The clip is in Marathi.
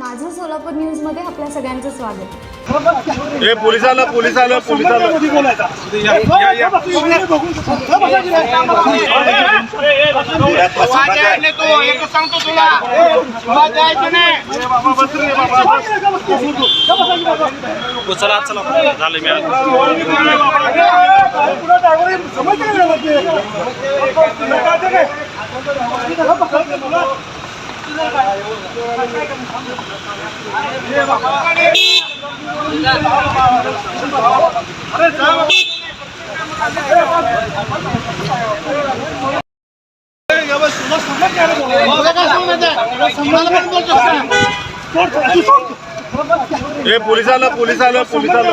सोलापूर न्यूजमध्ये आपल्या सगळ्यांचं स्वागत. हे पोलीस आलं पोलीस आलं पोलीस आलं मध्ये सांगतो चला चला. झालं मी आज हे पोलीस आलं पोलीस आलं पोलीस आलं